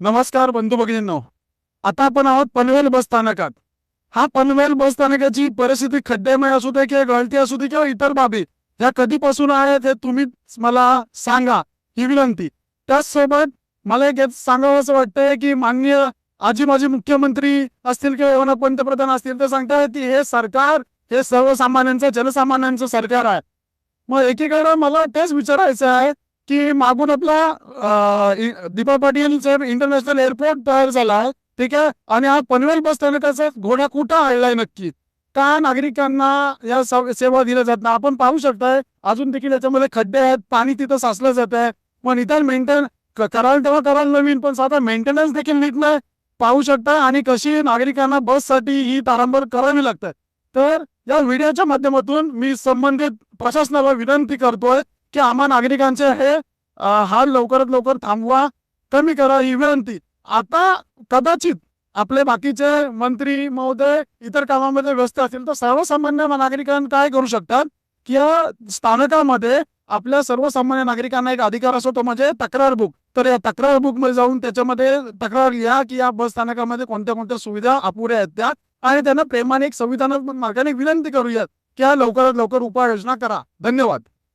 नमस्कार बंधू भगिनींनो. आता आपण आहोत पनवेल बस स्थानकात. हा पनवेल बस स्थानकाची परिस्थिती खड्डेमय असू दे किंवा गळती असू दे किंवा इतर बाबी ह्या कधीपासून आहेत हे तुम्ही मला सांगा ही विनंती. त्याचसोबत मला एक सांगावं असं वाटतंय की माननीय आजी माजी मुख्यमंत्री असतील किंवा पंतप्रधान असतील ते सांगतायत की हे सरकार हे सर्वसामान्यांचं जनसामान्यांचं सरकार आहे. मग एकीकडे मला तेच विचारायचं आहे की मागून आपला दीपक दीपा पाटील साहेब इंटरनॅशनल एअरपोर्ट तयार झाला. ठीक आहे? आणि हा पनवेल बस स्थानकाचा घोडा कुठं आणलाय नक्की? का नागरिकांना या सेवा दिल्या जात नाही? आपण पाहू शकताय अजून देखील याच्यामध्ये खड्डे आहेत पाणी तिथं साचलं जात आहे. पण निदान मेंटेन कराल तेव्हा कराल नवीन पण साधा मेंटेनन्स देखील नीट नाही. पाहू शकता आणि कशी नागरिकांना बससाठी ही तारांबर करावी लागतात तर या व्हिडिओच्या माध्यमातून मी संबंधित प्रशासनाला विनंती करतोय की आम्हा नागरिकांचे हे हाल लवकरात लवकर थांबवा कमी करा ही विनंती. आता कदाचित आपले बाकीचे मंत्री महोदय इतर कामामध्ये व्यस्त असतील तर सर्वसामान्य नागरिकांना काय करू शकतात? की या स्थानकामध्ये आपल्या सर्वसामान्य नागरिकांना एक अधिकार असतो तो म्हणजे तक्रार बुक. तर या तक्रार बुकमध्ये जाऊन त्याच्यामध्ये तक्रार लिहा की या बस स्थानकामध्ये कोणत्या कोणत्या सुविधा अपुऱ्या आहेत त्या आणि त्यांना प्रेमाने एक संविधानात्मक मार्गाने विनंती करूयात की या लवकरात लवकर उपाययोजना करा. धन्यवाद.